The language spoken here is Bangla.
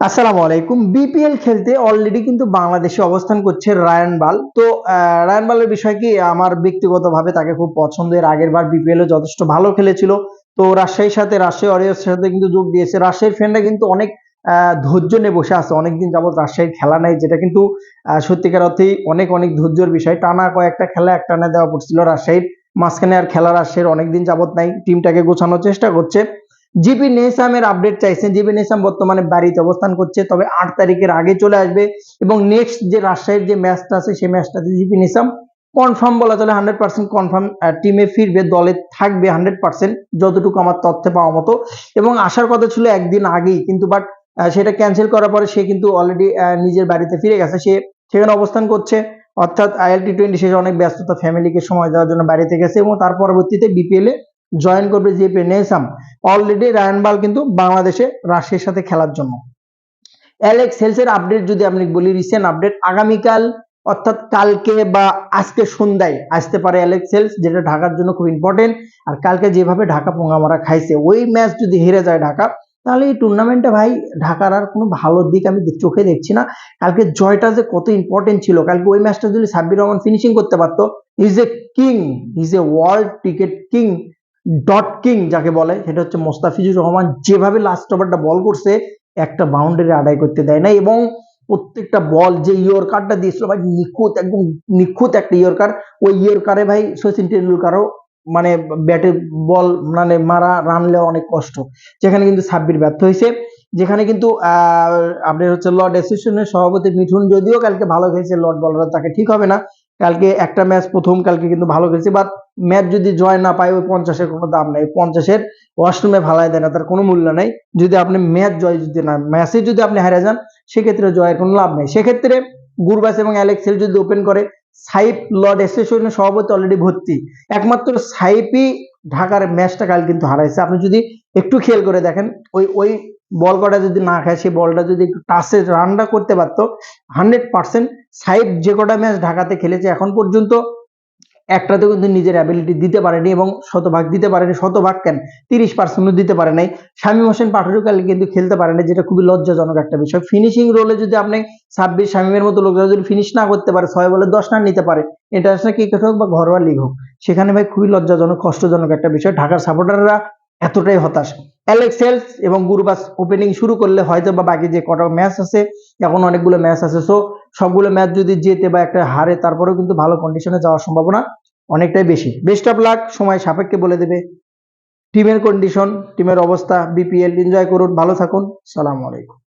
আসসালামু আলাইকুম। বিপিএল খেলতে অলরেডি কিন্তু বাংলাদেশে অবস্থান করছে রায়ান বাল। তো রায়ান বালের বিষয় কি? আমার ব্যক্তিগতভাবে তাকে খুব পছন্দের আগের বার বিপিএল যথেষ্ট ভালো খেলেছিল। তো রাজশাহীর সাথে, রাজশাহী ওয়ারিয়র্স সাথে কিন্তু যোগ দিয়েছে। রাজশাহীর ফ্যানরা কিন্তু অনেক ধৈর্য নিয়ে বসে আছে। অনেকদিন যাবত রাজশাহীর খেলা নাই, যেটা কিন্তু সত্যিকার অর্থেই অনেক অনেক ধৈর্যের বিষয়। টানা কয়েকটা খেলা একটানা দেওয়া পড়ছিল রাজশাহীর। মাঝখানে আর খেলা রাজশাহীর অনেকদিন যাবত নাই। টিমটাকে গোছানোর চেষ্টা করছে। জিপি নেসামের আপডেট চাইছেন। জিপি নেসাম বর্তমানে বাড়িতে অবস্থান করছে, তবে আট তারিখের আগে চলে আসবে এবং নেক্সট যে রাজশাহীর যে ম্যাচটা আছে, সেই ম্যাচটাতে জিপি নেসাম কনফার্ম বলা চলে হান্ড্রেড পার্সেন্ট কনফার্ম টিমে ফিরবে, দলে থাকবে হান্ড্রেড পার্সেন্ট যতটুকু আমার তথ্যে পাওয়া মতো। এবং আসার কথা ছিল একদিন আগেই, কিন্তু বাট সেটা ক্যান্সেল করার পরে সে কিন্তু অলরেডি নিজের বাড়িতে ফিরে গেছে। সে সেখানে অবস্থান করছে, অর্থাৎ আইএল টি টোয়েন্টি শেষে অনেক ব্যস্ততা ফ্যামিলিকে সময় দেওয়ার জন্য বাড়িতে গেছে এবং তার পরবর্তীতে বিপিএল জয়েন করবে Jimmy Neesham already Ryan Burl কিন্তু বাংলাদেশে রাশিয়ার সাথে খেলার জন্য। অ্যালেক্স হেলসের আপডেট যদি আপনি বলি রিসেন্ট আপডেট আগামীকাল অর্থাৎ কালকে বা আজকে সন্ধ্যায় আসতে পারে অ্যালেক্স হেলস যেটা ঢাকার জন্য খুব ইম্পর্টেন্ট আর কালকে যেভাবে ঢাকা পোঙামারা খাইছে, ওই ম্যাচ যদি হেরে যায় ঢাকা, তাহলে এই টুর্নামেন্টে ভাই ঢাকার আর কোনো ভালো দিক আমি চোখে দেখছি না। কালকে জয়টা যে কত ইম্পর্টেন্ট ছিল, কালকে ওই ম্যাচটা যদি সাব্বির রহমান ফিনিশিং করতে পারতো is a king is a world cricket king dot king যাকে বলে সেটা হচ্ছে মোস্তাফিজুর রহমান। যেভাবে লাস্ট ওভারটা বল করছে একটা বাউন্ডারি আদায় করতে দেয় না এবং প্রত্যেকটা বল যে ইয়র্কারটা দিয়েছিল ভাই নিখুঁত একদম নিখুঁত একটা ইয়র্কার। ওই ইয়র্কারে ভাই সচিন টেন্ডুলকারও মানে ব্যাটে বল মানে মারা রানলে অনেক কষ্ট। যেখানে কিন্তু সাব্বির ব্যর্থ হয়েছে। যেখানে কিন্তু আহ, আপনার হচ্ছে লর্ড অ্যাসোসিয়েশনের সভাপতি মিঠুন যদিও কালকে ভালো খেলছে লর্ড বলার তাকে ঠিক হবে না। কালকে একটা ম্যাচ প্রথম কালকে কিন্তু ভালো খেলছে। বাট ম্যাচ যদি জয় না পায়, ওই পঞ্চাশের কোনো দাম নাই। পঞ্চাশের ওয়াশরুমে ভালাই দেয় না, তার কোনো মূল্য নাই। যদি আপনি ম্যাচ জয় যদি না, ম্যাচে যদি আপনি হারে যান, সেক্ষেত্রে জয়ের কোনো লাভ নেই। সেক্ষেত্রে গুরবাস এবং অ্যালেক্সেল যদি ওপেন করে, সাইপ লর্ড অ্যাসোসিয়েশনের সভাপতি অলরেডি ভর্তি। একমাত্র সাইপই ঢাকার ম্যাচটা কাল কিন্তু হারাইছে। আপনি যদি একটু খেয়াল করে দেখেন, ওই ওই বল কটা যদি না খায়, সেই বলটা যদি একটু টাচে রানটা করতে পারতো হান্ড্রেড পার্সেন্ট সাইপ যে কটা ম্যাচ ঢাকাতে খেলেছে, এখন পর্যন্ত একটাতেও কিন্তু নিজের অ্যাবিলিটি দিতে পারেনি এবং শতভাগ দিতে পারেনি, শতভাগ কেন? তিরিশ পার্সেন্টও দিতে পারে নাই। শামীম হোসেন পাঠরুকালে কিন্তু খেলতে পারে না যেটা খুবই লজ্জাজনক একটা বিষয়। ফিনিশিং রোলে যদি আপনি ছাব্বিশ শামীমের মতো লোকরা যদি ফিনিশ না করতে পারে, ছয় বলে দশ রান নিতে পারে ইন্টারন্যাশনাল ক্রিকেট হোক বা ঘরোয়া লিগ হোক, সেখানে ভাই খুবই লজ্জাজনক, কষ্টজনক একটা বিষয়। ঢাকার সাপোর্টাররা এতটাই হতাশ। অ্যালেক্স হেলস এবং গুরুবাস ওপেনিং শুরু করলে হয়তো বা বাকি যে কটা ম্যাচ আছে, এখন অনেকগুলো ম্যাচ আছে। সো সবগুলো ম্যাচ যদি জেতে বা একটা হারে, তারপরেও কিন্তু ভালো কন্ডিশনে যাওয়ার সম্ভাবনা অনেকটাই বেশি। বেস্ট অফ লাক সময় সাপেক্ষে বলে দেবে। টিমের কন্ডিশন টিমের অবস্থা বিপিএল এনজয় করুন, ভালো থাকুন। সালাম আলাইকুম।